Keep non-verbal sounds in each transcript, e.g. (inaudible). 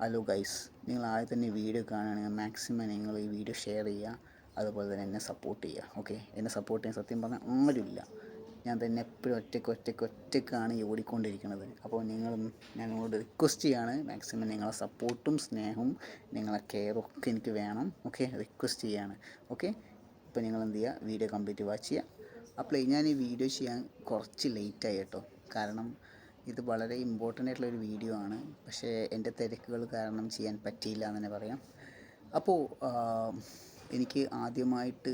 Hello guys നിങ്ങൾ ആദ്യം തന്നെ വീഡിയോ കാണുകയാണെങ്കിൽ മാക്സിമം നിങ്ങൾ ഈ വീഡിയോ ഷെയർ ചെയ്യുക. അതുപോലെ തന്നെ എന്നെ സപ്പോർട്ട് ചെയ്യുക. ഓക്കെ എന്നെ സപ്പോർട്ട് ചെയ്യാൻ സത്യം പറഞ്ഞാൽ ആരുമില്ല. ഞാൻ തന്നെ എപ്പോഴും ഒറ്റയ്ക്ക് ഒറ്റയ്ക്ക് ഒറ്റയ്ക്കാണ് ഈ ഓടിക്കൊണ്ടിരിക്കുന്നത്. അപ്പോൾ നിങ്ങൾ ഞാൻ നിങ്ങളോട് റിക്വസ്റ്റ് ചെയ്യാണ് മാക്സിമം നിങ്ങളെ സപ്പോർട്ടും സ്നേഹവും നിങ്ങളെ കെയറും ഒക്കെ എനിക്ക് വേണം. ഓക്കെ റിക്വസ്റ്റ് ചെയ്യാണ് ഓക്കെ ഇപ്പോൾ നിങ്ങൾ എന്ത് ചെയ്യുക? വീഡിയോ കംപ്ലീറ്റ് വാച്ച് ചെയ്യുക. അപ്പോൾ ഞാൻ ഈ വീഡിയോ ചെയ്യാൻ കുറച്ച് ലേറ്റായി കേട്ടോ. കാരണം ഇത് വളരെ ഇമ്പോർട്ടന്റ് ആയിട്ടുള്ള ഒരു വീഡിയോ ആണ്. പക്ഷേ എന്റെ തിരക്കുകൾ കാരണം ചെയ്യാൻ പറ്റിയില്ല എന്ന് തന്നെ പറയാം. അപ്പോൾ എനിക്ക് ആദ്യമായിട്ട്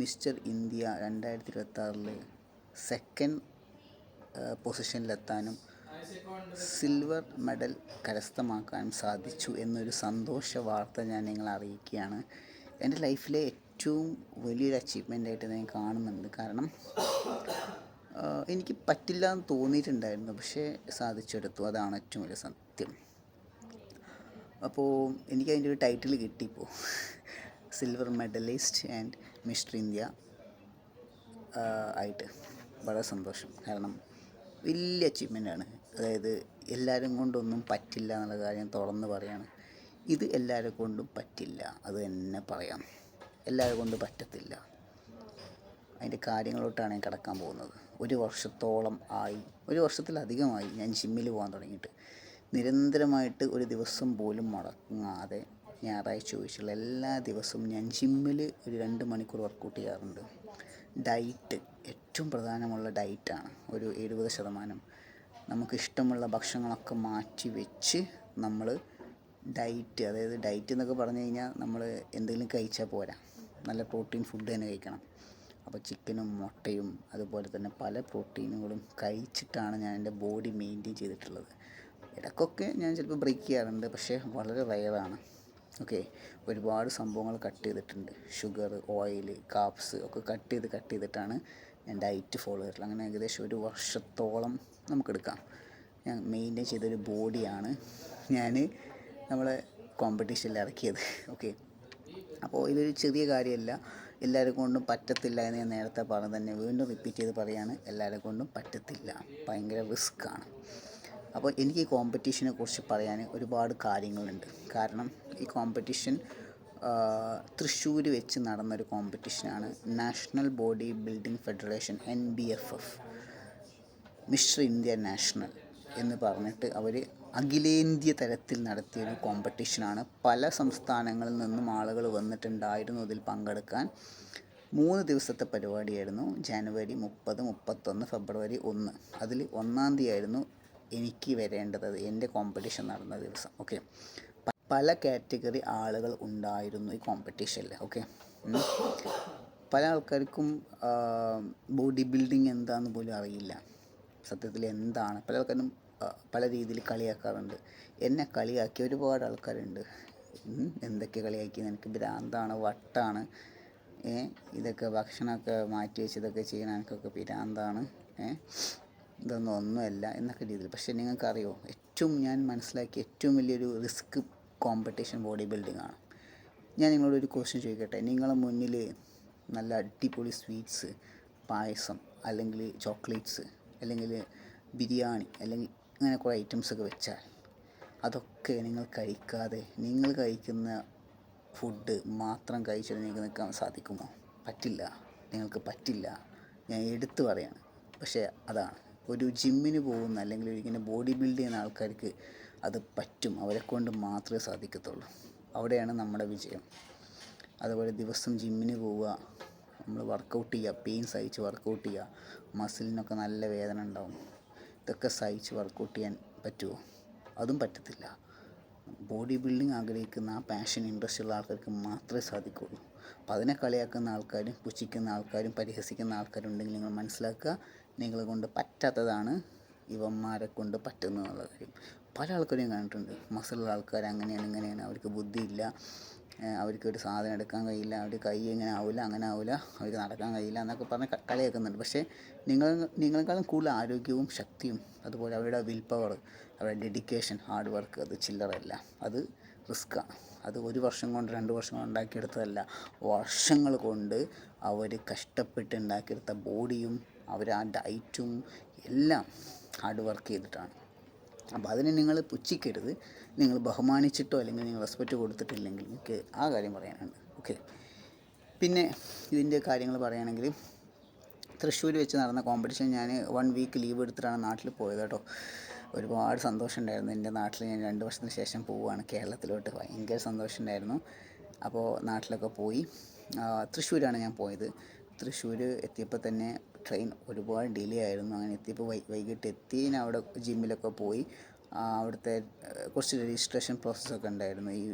മിസ്റ്റർ ഇന്ത്യ രണ്ടായിരത്തി ഇരുപത്താറിൽ സെക്കൻഡ് പൊസിഷനിലെത്താനും സിൽവർ മെഡൽ കരസ്ഥമാക്കാനും സാധിച്ചു എന്നൊരു സന്തോഷ വാർത്ത ഞാൻ നിങ്ങളെ അറിയിക്കുകയാണ്. എന്റെ ലൈഫിലെ ഏറ്റവും വലിയൊരു അച്ചീവ്മെന്റ് ആയിട്ട് ഞാൻ കാണുന്നുണ്ട്. കാരണം എനിക്ക് പറ്റില്ല എന്ന് തോന്നിയിട്ടുണ്ടായിരുന്നു പക്ഷേ സാധിച്ചെടുത്തു. അതാണ് ഏറ്റവും വലിയ സത്യം. അപ്പോൾ എനിക്ക് അതിന്റെ ഒരു title കിട്ടിപ്പോൾ silver medalist and mister India ആയിട്ട്. വളരെ സന്തോഷം. കാരണം വലിയ അച്ചീവ്മെന്റ് ആണ്. അതായത് എല്ലാവരും കൊണ്ടൊന്നും പറ്റില്ല എന്നുള്ള കാര്യം തുറന്ന് പറയാണ്. ഇത് എല്ലാവരെ കൊണ്ടും പറ്റില്ല. അത് തന്നെ പറയാം. എല്ലാവരെ കൊണ്ടും പറ്റത്തില്ല. അതിന്റെ കാര്യങ്ങളോട്ടാണ് ഞാൻ കിടക്കാൻ പോകുന്നത്. ഒരു വർഷത്തോളം ആയി. ഒരു വർഷത്തിലധികമായി ഞാൻ ജിമ്മിൽ പോകാൻ തുടങ്ങിയിട്ട്. നിരന്തരമായിട്ട് ഒരു ദിവസം പോലും മുടങ്ങാതെ ഞായറാഴ്ച ഒഴിച്ചുള്ള എല്ലാ ദിവസവും ഞാൻ ജിമ്മിൽ ഒരു രണ്ട് മണിക്കൂർ വർക്കൗട്ട് ചെയ്യാറുണ്ട്. ഡയറ്റ് ഏറ്റവും പ്രധാനമുള്ള ഡയറ്റാണ് ഒരു എഴുപത് ശതമാനം. നമുക്കിഷ്ടമുള്ള ഭക്ഷണങ്ങളൊക്കെ മാറ്റി വെച്ച് നമ്മൾ ഡയറ്റ് അതായത് ഡയറ്റ് എന്നൊക്കെ പറഞ്ഞു കഴിഞ്ഞാൽ നമ്മൾ എന്തെങ്കിലും കഴിച്ചാൽ പോരാ. നല്ല പ്രോട്ടീൻ ഫുഡ് തന്നെ കഴിക്കണം. അപ്പോൾ ചിക്കനും മുട്ടയും അതുപോലെ തന്നെ പല പ്രോട്ടീനുകളും കഴിച്ചിട്ടാണ് ഞാൻ എന്റെ ബോഡി മെയിന്റെയിൻ ചെയ്തിട്ടുള്ളത്. ഇടയ്ക്കൊക്കെ ഞാൻ ചിലപ്പോൾ ബ്രേക്ക് ചെയ്യാറുണ്ട് പക്ഷേ വളരെ റയറാണ്. ഓക്കെ ഒരുപാട് സംഭവങ്ങൾ കട്ട് ചെയ്തിട്ടുണ്ട്. ഷുഗർ ഓയിൽ കാപ്സ് ഒക്കെ കട്ട് ചെയ്ത് കട്ട് ചെയ്തിട്ടാണ് ഞാൻ ഡയറ്റ് ഫോളോ ചെയ്തിട്ടുള്ളത്. അങ്ങനെ ഏകദേശം ഒരു വർഷത്തോളം നമുക്കെടുക്കാം. ഞാൻ മെയിന്റെയിൻ ചെയ്തൊരു ബോഡിയാണ് ഞാൻ നമ്മളെ കോമ്പറ്റീഷനിൽ ഇറക്കിയത്. ഓക്കെ അപ്പോൾ ഇതൊരു ചെറിയ കാര്യമല്ല. എല്ലാവരെ കൊണ്ടും പറ്റത്തില്ല എന്ന് ഞാൻ നേരത്തെ പറഞ്ഞു തന്നെ. വീണ്ടും റിപ്പീറ്റ് ചെയ്ത് പറയാണ് എല്ലാവരെ കൊണ്ടും പറ്റത്തില്ല. ഭയങ്കര റിസ്ക്കാണ് അപ്പോൾ എനിക്ക് ഈ കോമ്പറ്റീഷനെ കുറിച്ച് പറയാൻ ഒരുപാട് കാര്യങ്ങളുണ്ട്. കാരണം ഈ കോമ്പറ്റീഷൻ തൃശ്ശൂർ വെച്ച് നടന്നൊരു കോമ്പറ്റീഷനാണ് national body building federation N B F F mister India national എന്ന് പറഞ്ഞിട്ട് അവർ അഖിലേന്ത്യ തലത്തിൽ നടത്തിയൊരു കോമ്പറ്റീഷനാണ് പല സംസ്ഥാനങ്ങളിൽ നിന്നും ആളുകൾ വന്നിട്ടുണ്ടായിരുന്നു. ഇതിൽ പങ്കെടുക്കാൻ മൂന്ന് ദിവസത്തെ പരിപാടിയായിരുന്നു. ജനുവരി മുപ്പത് മുപ്പത്തൊന്ന് ഫെബ്രുവരി ഒന്ന്. അതിൽ ഒന്നാം തീയതി ആയിരുന്നു എനിക്ക് വരേണ്ടത്. എന്റെ കോമ്പറ്റീഷൻ നടന്ന ദിവസം. ഓക്കെ പല കാറ്റഗറി ആളുകൾ ഉണ്ടായിരുന്നു ഈ കോമ്പറ്റീഷനിൽ ഓക്കെ പല ആൾക്കാർക്കും ബോഡി ബിൽഡിങ് എന്താണെന്ന് പോലും അറിയില്ല. സത്യത്തിൽ എന്താണ്? പല ആൾക്കാരും പല രീതിയിൽ കളിയാക്കാറുണ്ട്. എന്നെ കളിയാക്കിയ ഒരുപാട് ആൾക്കാരുണ്ട്. എന്തൊക്കെ കളിയാക്കി എനിക്ക് ഭ്രാന്താണ് വട്ടാണ്. ഇതൊക്കെ ഭക്ഷണമൊക്കെ മാറ്റി വെച്ച് ഇതൊക്കെ ചെയ്യണ എനിക്കൊക്കെ ഭ്രാന്താണ്. ഇതൊന്നും ഒന്നുമല്ല എന്നൊക്കെ രീതിയിൽ. പക്ഷേ നിങ്ങൾക്കറിയോ ഏറ്റവും ഞാൻ മനസ്സിലാക്കിയ ഏറ്റവും വലിയൊരു റിസ്ക് കോമ്പറ്റീഷൻ ബോഡി ബിൽഡിംഗ് ആണ്. ഞാൻ നിങ്ങളോട് ഒരു ക്വസ്റ്റ്യൻ ചോദിക്കട്ടെ? നിങ്ങളെ മുന്നിൽ നല്ല അടിപൊളി സ്വീറ്റ്സ് പായസം അല്ലെങ്കിൽ ചോക്ലേറ്റ്സ് അല്ലെങ്കിൽ ബിരിയാണി അല്ലെങ്കിൽ അങ്ങനെ കുറേ ഐറ്റംസ് ഒക്കെ വെച്ചാൽ അതൊക്കെ നിങ്ങൾ കഴിക്കാതെ നിങ്ങൾ കഴിക്കുന്ന ഫുഡ് മാത്രം കഴിച്ചിട്ട് നിങ്ങൾക്ക് നിൽക്കാൻ സാധിക്കുമോ? പറ്റില്ല. നിങ്ങൾക്ക് പറ്റില്ല. ഞാൻ എടുത്തു പറയാണ്. പക്ഷേ അതാണ്. ഒരു ജിമ്മിന് പോകുന്ന അല്ലെങ്കിൽ ഇങ്ങനെ ബോഡി ബിൽഡ് ചെയ്യുന്ന ആൾക്കാർക്ക് അത് പറ്റും. അവരെ കൊണ്ട് മാത്രമേ സാധിക്കത്തുള്ളൂ. അവിടെയാണ് നമ്മുടെ വിജയം. അതുപോലെ ദിവസം ജിമ്മിന് പോവുക. നമ്മൾ വർക്കൗട്ട് ചെയ്യുക. പെയിൻ സഹിച്ച് വർക്കൗട്ട് ചെയ്യുക. മസിലിനൊക്കെ നല്ല വേദന ഉണ്ടാവും. ഇതൊക്കെ സഹിച്ച് വർക്കൗട്ട് ചെയ്യാൻ പറ്റുമോ അതും പറ്റത്തില്ല. ബോഡി ബിൽഡിംഗ് ആഗ്രഹിക്കുന്ന ആ പാഷൻ ഇൻട്രസ്റ്റ് ഉള്ള ആൾക്കാർക്ക് മാത്രമേ സാധിക്കുള്ളൂ അപ്പോൾ അതിനെ കളിയാക്കുന്ന ആൾക്കാരും പുച്ഛിക്കുന്ന ആൾക്കാരും പരിഹസിക്കുന്ന ആൾക്കാരും ഉണ്ടെങ്കിൽ നിങ്ങൾ മനസ്സിലാക്കുക നിങ്ങളെ കൊണ്ട് പറ്റാത്തതാണ് ഇവന്മാരെ കൊണ്ട് പറ്റുന്നു എന്നുള്ള കാര്യം. പല ആൾക്കാരെയും കണ്ടിട്ടുണ്ട്. മസിലുള്ള ആൾക്കാർ അങ്ങനെയാണ് ഇങ്ങനെയാണ്. അവർക്ക് ബുദ്ധിയില്ല. ഏഹ് അവർക്ക് ഒരു സാധനം എടുക്കാൻ കഴിയില്ല അവർ കൈ ഇങ്ങനെ ആവില്ല അങ്ങനെ ആവില്ല അവർക്ക് നടക്കാൻ കഴിയില്ല എന്നൊക്കെ പറഞ്ഞ് കളിയാക്കുന്നുണ്ട് പക്ഷേ നിങ്ങൾ നിങ്ങളെക്കാളും കൂടുതൽ ആരോഗ്യവും ശക്തിയും അതുപോലെ അവരുടെ വിൽ പവർ അവരുടെ ഡെഡിക്കേഷൻ ഹാർഡ് വർക്ക് അത് ചില്ലറല്ല അത് റിസ്ക്കാണ് അത് ഒരു വർഷം കൊണ്ട് രണ്ട് വർഷം കൊണ്ട് ഉണ്ടാക്കിയെടുത്തതല്ല. വർഷങ്ങൾ കൊണ്ട് അവർ കഷ്ടപ്പെട്ട് ഉണ്ടാക്കിയെടുത്ത ബോഡിയും അവർ ആ ഡയറ്റും എല്ലാം ഹാർഡ് വർക്ക് ചെയ്തിട്ടാണ്. അപ്പോൾ അതിനെ നിങ്ങൾ പുച്ഛിക്കരുത്. നിങ്ങൾ ബഹുമാനിച്ചിട്ടോ അല്ലെങ്കിൽ നിങ്ങൾ റെസ്പെക്റ്റ് കൊടുത്തിട്ടില്ലെങ്കിൽ എനിക്ക് ആ കാര്യം പറയാനുണ്ട്. ഓക്കെ പിന്നെ ഇതിന്റെ കാര്യങ്ങൾ പറയുകയാണെങ്കിൽ തൃശ്ശൂർ വെച്ച് നടന്ന കോമ്പറ്റീഷൻ ഞാൻ വൺ വീക്ക് ലീവ് എടുത്തിട്ടാണ് നാട്ടിൽ പോയത് കേട്ടോ. ഒരുപാട് സന്തോഷമുണ്ടായിരുന്നു എന്റെ നാട്ടിൽ ഞാൻ രണ്ട് വർഷത്തിന് ശേഷം പോവുകയാണ്. കേരളത്തിലോട്ട് ഭയങ്കര സന്തോഷമുണ്ടായിരുന്നു അപ്പോൾ നാട്ടിലൊക്കെ പോയി. തൃശ്ശൂരാണ് ഞാൻ പോയത്. തൃശ്ശൂർ എത്തിയപ്പോൾ തന്നെ ട്രെയിൻ ഒരുപാട് ഡിലേ ആയിരുന്നു. അങ്ങനെ എത്തിയപ്പോൾ വൈകിട്ട് എത്തി ഞാൻ അവിടെ ജിമ്മിലൊക്കെ പോയി. അവിടുത്തെ കുറച്ച് രജിസ്ട്രേഷൻ പ്രോസസ്സൊക്കെ ഉണ്ടായിരുന്നു. ഈ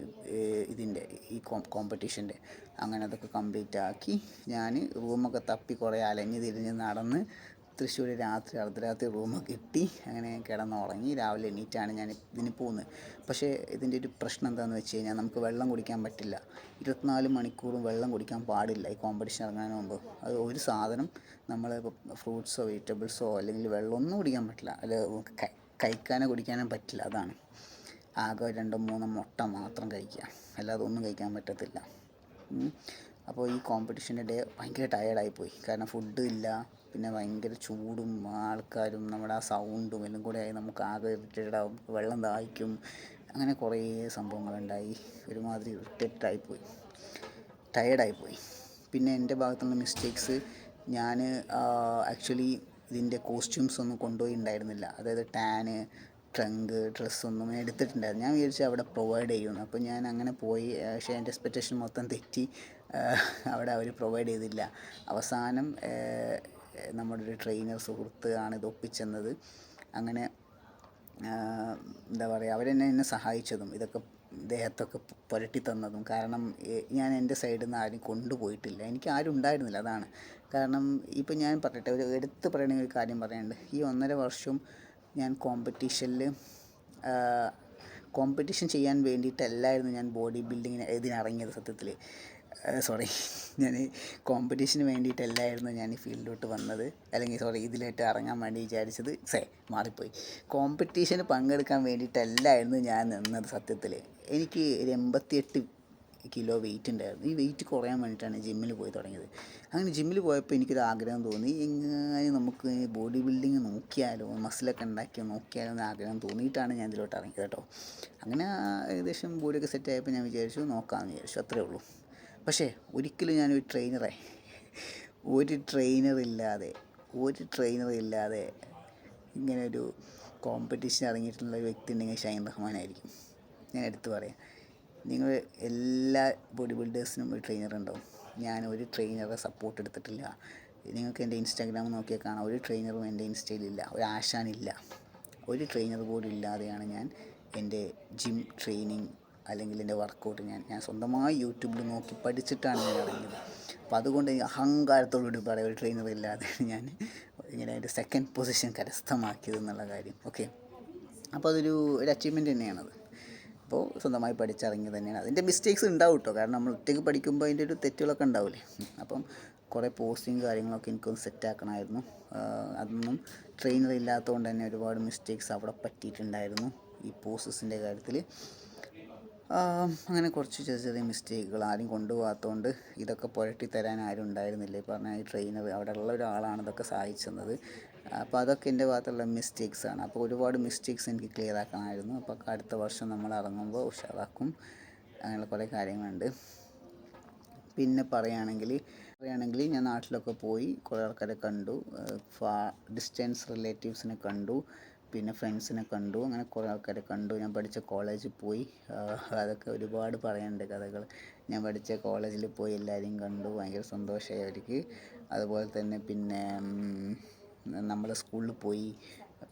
ഇതിന്റെ ഈ കോമ്പറ്റീഷന്റെ അങ്ങനെ അതൊക്കെ കംപ്ലീറ്റ് ആക്കി ഞാൻ റൂമൊക്കെ തപ്പി കുറേ അലഞ്ഞ് തിരിഞ്ഞ് നടന്ന് തൃശ്ശൂർ രാത്രി അർദ്ധരാത്രി റൂമൊക്കെ കിട്ടി അങ്ങനെ കിടന്നുറങ്ങി. രാവിലെ എണീറ്റാണ് ഞാൻ ഇതിന് പോകുന്നത്. പക്ഷേ ഇതിന്റെ ഒരു പ്രശ്നം എന്താണെന്ന് വെച്ച് കഴിഞ്ഞാൽ നമുക്ക് വെള്ളം കുടിക്കാൻ പറ്റില്ല. ഇരുപത്തിനാല് മണിക്കൂറും വെള്ളം കുടിക്കാൻ പാടില്ല ഈ കോമ്പറ്റീഷൻ ഇറങ്ങാൻ മുമ്പ്. അത് ഒരു സാധനം നമ്മൾ ഫ്രൂട്ട്സോ വെജിറ്റബിൾസോ അല്ലെങ്കിൽ വെള്ളമൊന്നും കുടിക്കാൻ പറ്റില്ല. അല്ല കഴിക്കാനോ കുടിക്കാനോ പറ്റില്ല. അതാണ്. ആകെ രണ്ടോ മൂന്നോ മുട്ട മാത്രം കഴിക്കുക. അല്ലാതെ ഒന്നും കഴിക്കാൻ പറ്റത്തില്ല. അപ്പോൾ ഈ കോമ്പറ്റീഷന്റെ ഡേ ഭയങ്കര ടയേർഡായി പോയി. കാരണം ഫുഡ് ഇല്ല. പിന്നെ ഭയങ്കര ചൂടും ആൾക്കാരും നമ്മുടെ ആ സൗണ്ടും എല്ലാം കൂടെ ആയി നമുക്ക് ആകെ ഇറിറ്റേറ്റഡ് ആവും. വെള്ളം ദാഹിക്കും. അങ്ങനെ കുറേ സംഭവങ്ങളുണ്ടായി. ഒരുമാതിരി ഇറിറ്റേറ്റഡ് ആയിപ്പോയി. ടയേർഡായിപ്പോയി പിന്നെ എന്റെ ഭാഗത്തുള്ള മിസ്റ്റേക്സ് ഞാൻ ആക്ച്വലി ഇതിന്റെ കോസ്റ്റ്യൂംസ് ഒന്നും കൊണ്ടുപോയി ഉണ്ടായിരുന്നില്ല. അതായത് ടാന് ട്രങ്ക് ഡ്രസ്സൊന്നും എടുത്തിട്ടുണ്ടായിരുന്നു. ഞാൻ വിചാരിച്ചു അവിടെ പ്രൊവൈഡ് ചെയ്യുമെന്ന് അപ്പോൾ ഞാൻ അങ്ങനെ പോയി. പക്ഷേ എന്റെ എക്സ്പെക്റ്റേഷൻ മൊത്തം തെറ്റി. അവിടെ അവർ പ്രൊവൈഡ് ചെയ്തില്ല. അവസാനം നമ്മുടെ ഒരു ട്രെയിനർ സുഹൃത്ത് ആണ് ഇത് ഒപ്പിച്ചെന്നത് അങ്ങനെ എന്താ പറയുക അവരെന്നെ എന്നെ സഹായിച്ചതും ഇതൊക്കെ ദേഹത്തൊക്കെ പുരട്ടി തന്നതും കാരണം ഞാൻ എന്റെ സൈഡിൽ നിന്ന് ആരും കൊണ്ടുപോയിട്ടില്ല. എനിക്ക് ആരും ഉണ്ടായിരുന്നില്ല അതാണ്. കാരണം ഇപ്പം ഞാൻ പറയട്ടെ ഒരു എടുത്ത് പറയണമെങ്കിൽ ഒരു കാര്യം പറയുന്നുണ്ട് ഈ ഒന്നര വർഷം ഞാൻ കോമ്പറ്റീഷനിൽ കോമ്പറ്റീഷൻ ചെയ്യാൻ വേണ്ടിയിട്ടല്ലായിരുന്നു ഞാൻ ബോഡി ബിൽഡിങ്ങിന് ഇതിനിറങ്ങിയത് സത്യത്തിൽ സോറി ഞാൻ കോമ്പറ്റീഷന് വേണ്ടിയിട്ടല്ലായിരുന്നു ഞാൻ ഈ ഫീൽഡിലോട്ട് വന്നത്. അല്ലെങ്കിൽ സോറി ഇതിലോട്ട് ഇറങ്ങാൻ വേണ്ടി വിചാരിച്ചത്. സേ മാറിപ്പോയി. കോമ്പറ്റീഷന് പങ്കെടുക്കാൻ വേണ്ടിയിട്ടല്ലായിരുന്നു ഞാൻ നിന്നത് സത്യത്തിൽ എനിക്ക് ഒരു എൺപത്തിയെട്ട് കിലോ വെയിറ്റ് ഉണ്ടായിരുന്നു. ഈ വെയിറ്റ് കുറയാൻ വേണ്ടിയിട്ടാണ് ജിമ്മിൽ പോയി തുടങ്ങിയത്. അങ്ങനെ ജിമ്മിൽ പോയപ്പോൾ എനിക്കൊരു ആഗ്രഹം തോന്നി. എങ്ങനെ നമുക്ക് ബോഡി ബിൽഡിങ് നോക്കിയാലോ മസിലൊക്കെ ഉണ്ടാക്കി നോക്കിയാലോ എന്ന് ആഗ്രഹം തോന്നിയിട്ടാണ് ഞാൻ ഇതിലോട്ട് ഇറങ്ങിയത് കേട്ടോ. അങ്ങനെ ഏകദേശം ബോഡിയൊക്കെ സെറ്റ് ആയപ്പോൾ ഞാൻ വിചാരിച്ചു നോക്കാമെന്ന് വിചാരിച്ചു. അത്രേ ഉള്ളൂ. പക്ഷേ ഒരിക്കലും ഞാനൊരു ട്രെയിനറെ ഒരു ട്രെയിനറില്ലാതെ ഒരു ട്രെയിനർ ഇല്ലാതെ ഇങ്ങനെ ഒരു കോമ്പറ്റീഷൻ ഇറങ്ങിയിട്ടുള്ള ഒരു വ്യക്തി ഉണ്ടെങ്കിൽ ഷൈൻ റഹ്മാനായിരിക്കും ഞാൻ എടുത്തു പറയാം. നിങ്ങൾ എല്ലാ ബോഡി ബിൽഡേഴ്സിനും ഒരു ട്രെയിനർ ഉണ്ടാവും. ഞാൻ ഒരു ട്രെയിനറെ സപ്പോർട്ട് എടുത്തിട്ടില്ല. നിങ്ങൾക്ക് എന്റെ ഇൻസ്റ്റാഗ്രാം നോക്കിയാൽ കാണാം. ഒരു ട്രെയിനറും എന്റെ ഇൻസ്റ്റയിലില്ല ഒരു ആശാനില്ല ഒരു ട്രെയിനർ പോലും ഇല്ലാതെയാണ് ഞാൻ എന്റെ ജിം ട്രെയിനിങ് അല്ലെങ്കിൽ എന്റെ വർക്കൗട്ട് ഞാൻ ഞാൻ സ്വന്തമായി യൂട്യൂബിൽ നോക്കി പഠിച്ചിട്ടാണ് ഞാൻ ഇറങ്ങിയത്. അപ്പോൾ അതുകൊണ്ട് അഹങ്കാരത്തോടുകൂടി പറയാം ഒരു ട്രെയിനർ ഇല്ലാതെ (laughs) ഞാൻ ഇങ്ങനെ എന്റെ സെക്കൻഡ് പൊസിഷൻ കരസ്ഥമാക്കിയത് എന്നുള്ള കാര്യം. ഓക്കെ അപ്പോൾ അതൊരു ഒരു അച്ചീവ്മെന്റ് തന്നെയാണത്. അപ്പോൾ സ്വന്തമായി പഠിച്ചിറങ്ങി തന്നെയാണ്. അതിന്റെ മിസ്റ്റേക്സ് ഉണ്ടാവും കേട്ടോ കാരണം നമ്മൾ ഒറ്റയ്ക്ക് പഠിക്കുമ്പോൾ അതിന്റെ ഒരു തെറ്റുകളൊക്കെ ഉണ്ടാവില്ലേ? അപ്പം കുറേ പോസ്റ്റിങ് കാര്യങ്ങളൊക്കെ എനിക്കൊന്ന് സെറ്റാക്കണമായിരുന്നു അതൊന്നും ട്രെയിനർ ഇല്ലാത്തതുകൊണ്ട് തന്നെ ഒരുപാട് മിസ്റ്റേക്സ് അവിടെ പറ്റിയിട്ടുണ്ടായിരുന്നു. ഈ പോസ്റ്റസിന്റെ കാര്യത്തിൽ അങ്ങനെ കുറച്ച് ചെറിയ ചെറിയ മിസ്റ്റേക്കുകൾ ആരും കൊണ്ടുപോകാത്തതുകൊണ്ട് ഇതൊക്കെ പുരട്ടി തരാൻ ആരും ഉണ്ടായിരുന്നില്ല. ഈ പറഞ്ഞ ഈ ട്രെയിനർ അവിടെ ഉള്ള ഒരാളാണ് ഇതൊക്കെ സഹായിച്ചത് അപ്പോൾ അതൊക്കെ എന്റെ ഭാഗത്തുള്ള മിസ്റ്റേക്സ് ആണ്. അപ്പോൾ ഒരുപാട് മിസ്റ്റേക്സ് എനിക്ക് ക്ലിയർ ആക്കണമായിരുന്നു അപ്പോൾ അടുത്ത വർഷം നമ്മൾ ഇറങ്ങുമ്പോൾ ഉഷാറാക്കും. അങ്ങനെയുള്ള കുറേ കാര്യങ്ങളുണ്ട്. പിന്നെ പറയുകയാണെങ്കിൽ പറയുകയാണെങ്കിൽ ഞാൻ നാട്ടിലൊക്കെ പോയി കുറേ ആൾക്കാരെ കണ്ടു. ഡിസ്റ്റൻസ് റിലേറ്റീവ്സിനെ കണ്ടു. പിന്നെ ഫ്രണ്ട്സിനെ കണ്ടു അങ്ങനെ കുറേ ആൾക്കാരെ കണ്ടു. ഞാൻ പഠിച്ച കോളേജിൽ പോയി. അതൊക്കെ ഒരുപാട് പറയാനുണ്ട് കഥകൾ ഞാൻ പഠിച്ച കോളേജിൽ പോയി എല്ലാവരെയും കണ്ടു. ഭയങ്കര സന്തോഷമായി അവർക്ക് അതുപോലെ തന്നെ പിന്നെ നമ്മൾ സ്കൂളിൽ പോയി.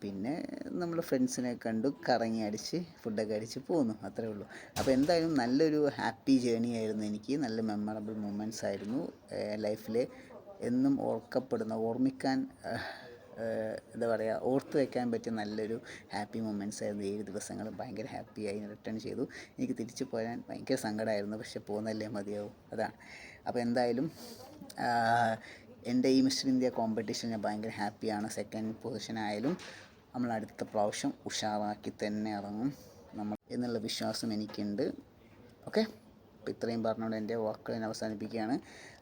പിന്നെ നമ്മൾ ഫ്രണ്ട്സിനെ കണ്ടു. കറങ്ങി അടിച്ച് ഫുഡൊക്കെ അടിച്ച് പോന്നു. അത്രേ ഉള്ളൂ. അപ്പോൾ എന്തായാലും നല്ലൊരു ഹാപ്പി ജേണി ആയിരുന്നു എനിക്ക്. നല്ല മെമ്മറബിൾ മൊമെന്റ്സ് ആയിരുന്നു ലൈഫിൽ എന്നും ഓർക്കപ്പെടുന്ന ഓർമ്മിക്കാൻ എന്താ പറയുക ഓർത്ത് വയ്ക്കാൻ പറ്റിയ നല്ലൊരു ഹാപ്പി മൊമെന്റ്സ് ആയിരുന്നു ഏഴ് ദിവസങ്ങൾ ഭയങ്കര ഹാപ്പിയായി റിട്ടേൺ ചെയ്തു. എനിക്ക് തിരിച്ചു പോരാൻ ഭയങ്കര സങ്കടമായിരുന്നു പക്ഷെ പോകുന്നല്ലേ മതിയാവും. അതാണ്. അപ്പോൾ എന്തായാലും എന്റെ ഈ മിസ്റ്റർ ഇന്ത്യ കോമ്പറ്റീഷൻ ഞാൻ ഭയങ്കര ഹാപ്പിയാണ്. സെക്കൻഡ് പൊസിഷൻ ആയാലും നമ്മൾ അടുത്ത പ്രാവശ്യം ഉഷാറാക്കി തന്നെ ഇറങ്ങും. നമ്മൾ എന്നുള്ള വിശ്വാസം എനിക്കുണ്ട്. ഓക്കെ? അപ്പോൾ ഇത്രയും പറഞ്ഞുകൊണ്ട് എന്റെ വാക്കുകൾ ഞാൻ അവസാനിപ്പിക്കുകയാണ്.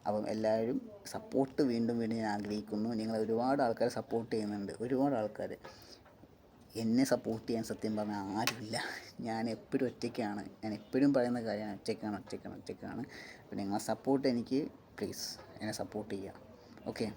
അപ്പം എല്ലാവരും സപ്പോർട്ട് വീണ്ടും വീണ്ടും ഞാൻ ആഗ്രഹിക്കുന്നു. നിങ്ങൾ ഒരുപാട് ആൾക്കാർ സപ്പോർട്ട് ചെയ്യുന്നുണ്ട്. ഒരുപാട് ആൾക്കാർ എന്നെ സപ്പോർട്ട് ചെയ്യാൻ സത്യം പറഞ്ഞാൽ ആരുമില്ല. ഞാൻ എപ്പോഴും ഒറ്റയ്ക്കാണ്. ഞാൻ എപ്പോഴും പറയുന്ന കാര്യമാണ് ഒറ്റയ്ക്കാണ് ഒറ്റയ്ക്കാണ് ഒറ്റയ്ക്കാണ്. അപ്പോൾ നിങ്ങളെ സപ്പോർട്ട് എനിക്ക് പ്ലീസ് എന്നെ സപ്പോർട്ട് ചെയ്യുക. ഓക്കെ